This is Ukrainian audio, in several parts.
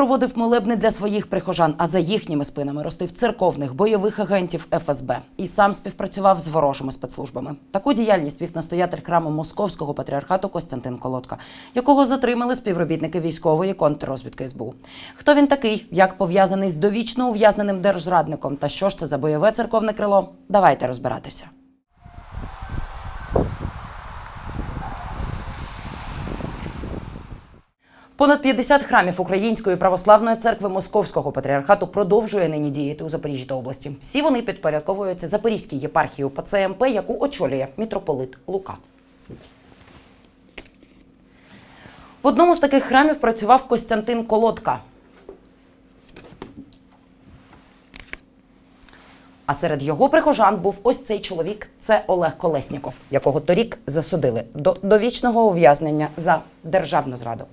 проводив молебни для своїх прихожан, а за їхніми спинами ростив церковних бойових агентів ФСБ і сам співпрацював з ворожими спецслужбами. Таку діяльність вів настоятель храму Московського патріархату Костянтин Колодка, якого затримали співробітники військової контррозвідки СБУ. Хто він такий, як пов'язаний з довічно ув'язненим держзрадником, та що ж це за бойове церковне крило? Давайте розбиратися. Понад 50 храмів Української православної церкви Московського патріархату продовжує нині діяти у Запоріжжі та області. Всі вони підпорядковуються Запорізькій єпархії УПЦ яку очолює мітрополит Лука. В одному з таких храмів працював Костянтин Колодка. А серед його прихожан був ось цей чоловік. Це Олег Колесніков, якого торік засудили до довічного ув'язнення за державну зраду.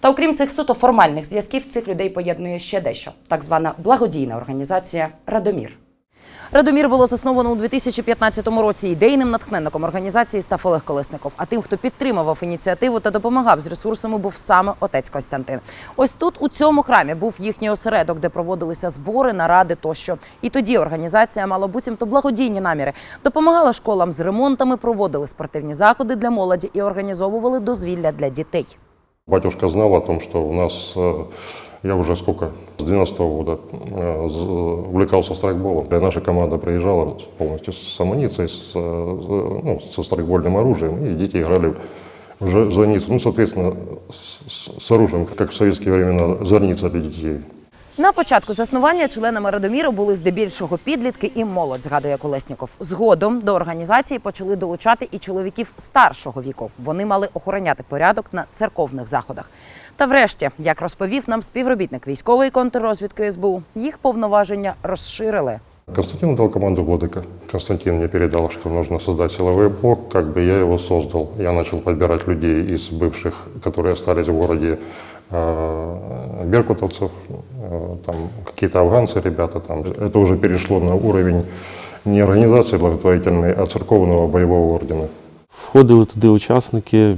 Та окрім цих суто формальних зв'язків, цих людей поєднує ще дещо: так звана благодійна організація Радомір. Радомір було засновано у 2015 році. Ідейним натхненником організації став Олег Колесников. А тим, хто підтримував ініціативу та допомагав з ресурсами, був саме отець Костянтин. Ось тут, у цьому храмі, був їхній осередок, де проводилися збори, наради тощо. І тоді організація мала буцімто благодійні наміри. Допомагала школам з ремонтами, проводили спортивні заходи для молоді і організовували дозвілля для дітей. Батюшка знал о что у нас, э, я уже сколько, с 12 года э, з- увлекался страйкболом. И наша команда приезжала полностью с амуницией, с, э, ну, со страйкбольным оружием, и дети играли в же- зорницу. Ну, соответственно, с, с- с оружием, как в советские времена, зорница для детей. На початку заснування членами Радоміру були здебільшого підлітки і молодь, згадує Колесніков. Згодом до організації почали долучати і чоловіків старшого віку. Вони мали охороняти порядок на церковних заходах. Та врешті, як розповів нам співробітник військової контррозвідки СБУ, їх повноваження розширили. Константин дал команду Владыка. Константин мне передал, что нужно создать силовой блок, как бы я его создал. Я начал подбирать людей из бывших, которые остались в городе, э, беркутовцев, э, там какие-то афганцы, ребята там. Это уже перешло на уровень не организации благотворительной, а церковного боевого ордена. Входили туди учасники,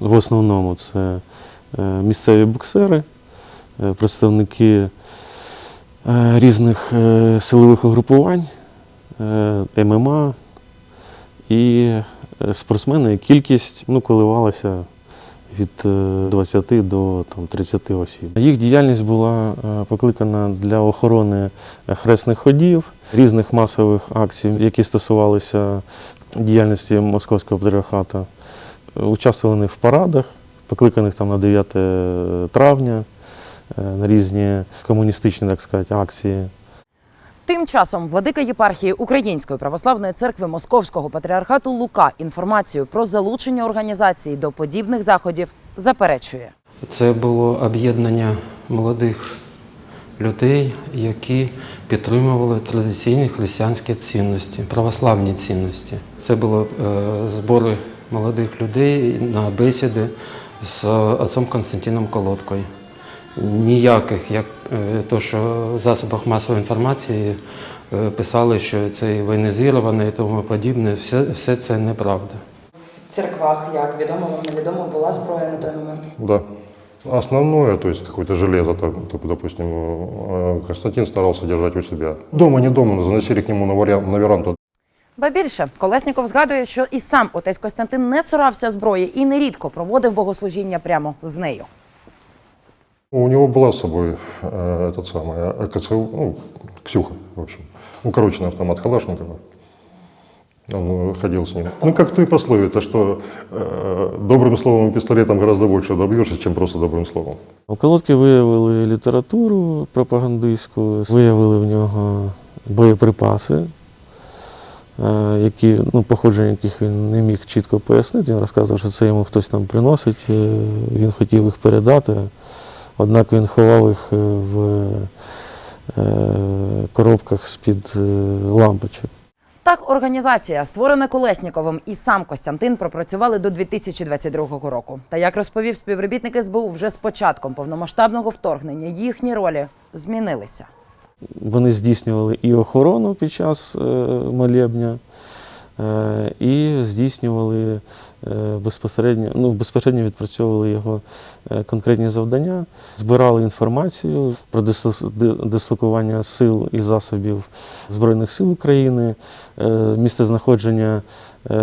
в основному це е, місцеві боксери, е, представники е, різних е, силових угрупувань, е, ММА і е, спортсмени. Кількість ну, коливалася від е, 20 до там, 30 осіб. Їх діяльність була е, покликана для охорони е, хресних ходів, різних масових акцій, які стосувалися діяльності Московського патріархату. Е, Участвували вони в парадах, покликаних там на 9 травня, е, на різні комуністичні, так сказати, акції. Тим часом владика єпархії Української православної церкви Московського патріархату Лука інформацію про залучення організації до подібних заходів заперечує. Це було об'єднання молодих людей, які підтримували традиційні християнські цінності, православні цінності. Це були е, збори молодих людей на бесіди з отцом Константином Колодкою. Ніяких, як е, то, що в засобах масової інформації е, писали, що це воєнізовано і тому подібне, все, все це неправда. В церквах, як відомо вам невідомо, була зброя на той момент. Да. Основное, то есть какое-то железо, там, то, допустим, э, Константин старался держать у себя. Дома, не дома, заносили к нему на, вариан- на веранду. Ба більше Колесніков згадує, що і сам отець Костянтин не цурався зброї і нерідко проводив богослужіння прямо з нею. У него была с собой э, этот самый э, КЦУ, ну, Ксюха, в общем, укороченный автомат Калашникова. Он э, ходил с ним. Ну, как то и пословица, что э, добрым словом и пистолетом гораздо больше добьешься, чем просто добрым словом. У колодки виявили літературу пропагандистську, виявили в нього боєприпаси, е, які, ну, походження яких він не міг чітко пояснити. Він розказував, що це йому хтось там приносить, е, він хотів їх передати, однак він ховав їх е, в е, коробках з-під е, лампочок. Так, організація, створена Колесніковим, і сам Костянтин пропрацювали до 2022 року. Та як розповів співробітник СБУ, вже з початком повномасштабного вторгнення їхні ролі змінилися. Вони здійснювали і охорону під час молебня, і здійснювали е, безпосередньо, ну, безпосередньо відпрацьовували його е, конкретні завдання, збирали інформацію про дислокування сил і засобів Збройних сил України, е, місцезнаходження е,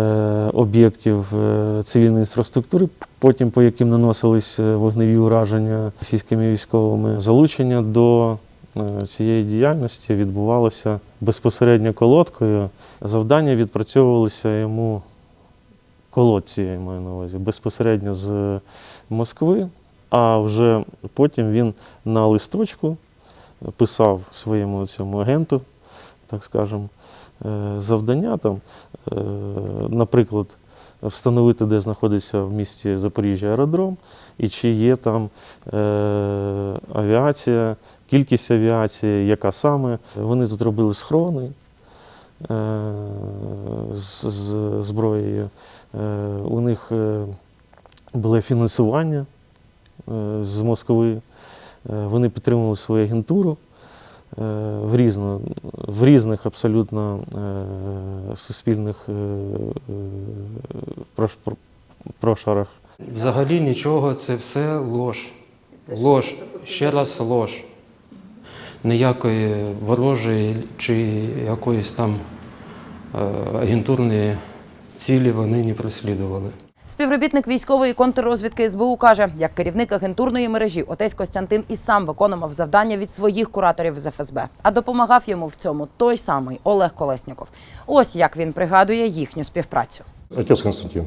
об'єктів е, цивільної інфраструктури, потім по яким наносились е, вогневі ураження російськими військовими. Залучення до е, цієї діяльності відбувалося безпосередньо колодкою. Завдання відпрацьовувалися йому колодці, я маю на увазі, безпосередньо з Москви, а вже потім він на листочку писав своєму цьому агенту, так скажемо, е, завдання там, е, наприклад, встановити, де знаходиться в місті Запоріжжя аеродром, і чи є там е, авіація, кількість авіації, яка саме. Вони тут робили схорони е, з, з зброєю. Е, у них е, було фінансування е, з Москви. Е, Вони підтримували свою агентуру е, в, різно, в різних абсолютно е, суспільних прош- прошарах. Взагалі нічого, це все лож. Лож, ще раз лож. Ніякої ворожої чи якоїсь там е, агентурної цілі вони не переслідували. Співробітник військової контррозвідки СБУ каже, як керівник агентурної мережі Отець Костянтин і сам виконував завдання від своїх кураторів з ФСБ, а допомагав йому в цьому той самий Олег Колесніков. Ось як він пригадує їхню співпрацю. Отец Константин.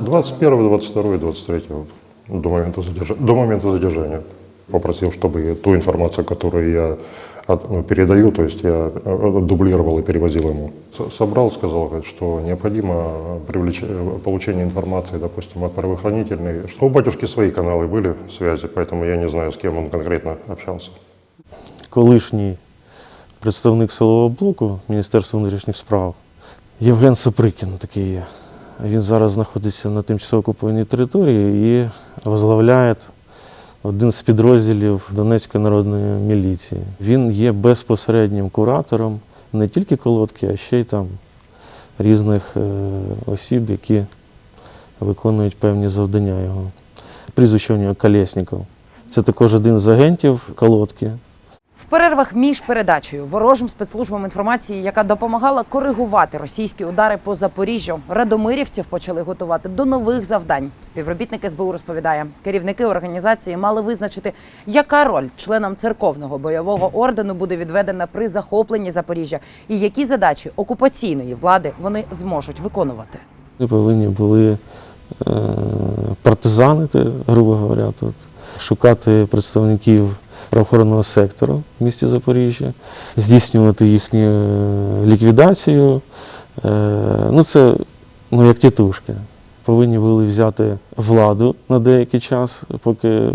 21, 22, 23 год. До момента, задержа- до момента задержания. Попросил, чтобы ту информацию, которую я от- ну, передаю, то есть я э, дублировал и перевозил ему. С- Собрал, сказал, говорит, что необходимо привлеч... э, получение информации, допустим, от правоохранительной. Что у батюшки свои каналы были связи, поэтому я не знаю, с кем он конкретно общался. колишній представник силового блоку Міністерства внутрішніх справ Євген Саприкін такий є. Він зараз знаходиться на тимчасово окупованій території і возглавляє один з підрозділів Донецької народної міліції. Він є безпосереднім куратором не тільки колодки, а ще й там різних е, осіб, які виконують певні завдання його. Прізвище у нього Колєсніков. Це також один з агентів колодки. В перервах між передачею ворожим спецслужбам інформації, яка допомагала коригувати російські удари по Запоріжжю, радомирівців почали готувати до нових завдань. Співробітник СБУ розповідає, керівники організації мали визначити, яка роль членам церковного бойового ордену буде відведена при захопленні Запоріжжя, і які задачі окупаційної влади вони зможуть виконувати. Ми повинні були е, партизанити, грубо говоря, тут, шукати представників правоохоронного сектору в місті Запоріжжя, здійснювати їхню е, ліквідацію. Е, ну, це ну, як тітушки. Повинні були взяти владу на деякий час, поки е,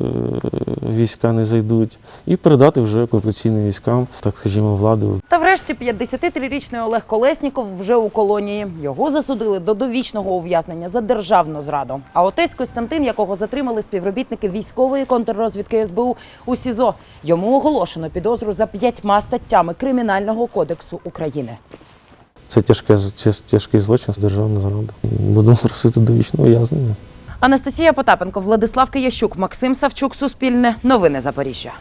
війська не зайдуть, і передати вже окупаційним військам, так скажімо, владу Та врешті 53-річний Олег Колесніков вже у колонії. Його засудили до довічного ув'язнення за державну зраду. А отець Костянтин, якого затримали співробітники військової контррозвідки СБУ у СІЗО, йому оголошено підозру за п'ятьма статтями Кримінального кодексу України. Це тяжке, це тяжкий злочин з державної зради. Будемо просити довічного ув'язнення. Анастасія Потапенко, Владислав Киящук, Максим Савчук, Суспільне, Новини Запоріжжя.